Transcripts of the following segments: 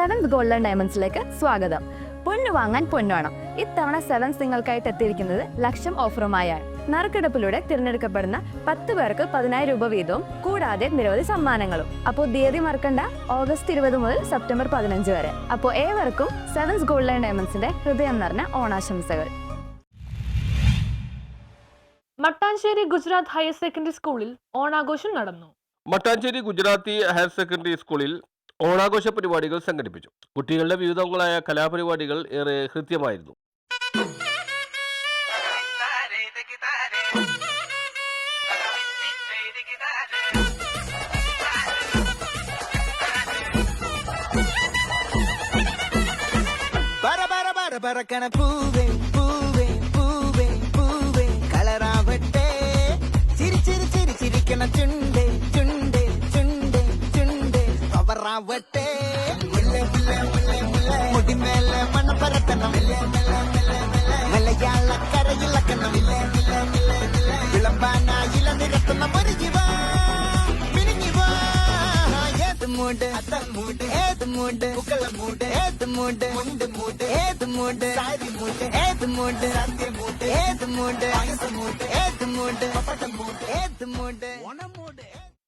Seventh golden ഡയമണ്ട്സിലേക്ക് സ്വാഗതം. പൊന്നു വാങ്ങാൻ പൊന്നുവേണം ഇത്തവണ സെവൻസ് നിങ്ങൾക്കായിട്ട് എത്തിയിരിക്കുന്നത് ലക്ഷം ഓഫറുമായാണ് നറുക്കെടുപ്പിലൂടെ തിരഞ്ഞെടുക്കപ്പെടുന്ന പത്ത് പേർക്ക് പതിനായിരം രൂപ വീതവും കൂടാതെ നിരവധി സമ്മാനങ്ങളും. അപ്പോൾ തീയതി മറക്കണ്ട ഓഗസ്റ്റ് ഇരുപത് മുതൽ സെപ്റ്റംബർ പതിനഞ്ച് വരെ. അപ്പോൾ ഏവർക്കും സെവൻസ് ഗോൾഡൻ ഡയമണ്ട്സിന്റെ ഹൃദയം നിറഞ്ഞ ഓണാശംസകൾ. മട്ടാഞ്ചേരി ഗുജറാത്ത് ഹയർ സെക്കൻഡറി സ്കൂളിൽ ഓണാഘോഷം നടന്നു. മട്ടാഞ്ചേരി ഗുജറാത്തി ഹയർ സെക്കൻഡറി സ്കൂളിൽ ഓണാഘോഷ പരിപാടികൾ സംഘടിപ്പിച്ചു കുട്ടികളുടെ വിവിധങ്ങളായ കലാപരിപാടികൾ ഏറെ ഹൃദ്യമായിരുന്നു பர பர பர பறக்கன பூவே பூவே பூவே பூவே കളറാവട്ടെ ചിരി ചിരി ചിരി ചിരിക്കണ ചുണ്ട്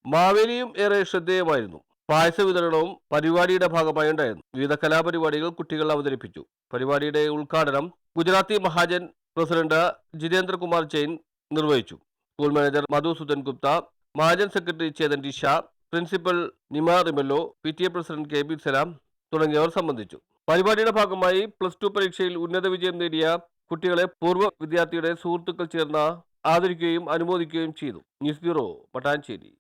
മാവേലിയും ഏറെ ശ്രദ്ധേയമായിരുന്നു. പായസ വിതരണവും പരിപാടിയുടെ ഭാഗമായി ഉണ്ടായിരുന്നു. വിവിധ കലാപരിപാടികൾ കുട്ടികൾ അവതരിപ്പിച്ചു. പരിപാടിയുടെ ഉദ്ഘാടനം ഗുജറാത്തി മഹാജൻ പ്രസിഡന്റ് ജിതേന്ദ്രകുമാർ ജെയിൻ നിർവഹിച്ചു. School manager Madhusudan Gupta Mahajan secretary Chetan T Shah principal Nima Rimallo P T A president K B Salam തുടങ്ങിയവർ സംബന്ധിച്ചു. പരിപാടിയുടെ ഭാഗമായി പ്ലസ് ടു പരീക്ഷയിൽ ഉന്നത വിജയം നേടിയ കുട്ടികളെ പൂർവ വിദ്യാർത്ഥിയുടെ സുഹൃത്തുക്കൾ ചേർന്ന് ആദരിക്കുകയും അനുമോദിക്കുകയും ചെയ്തു. News bureau Mattancherry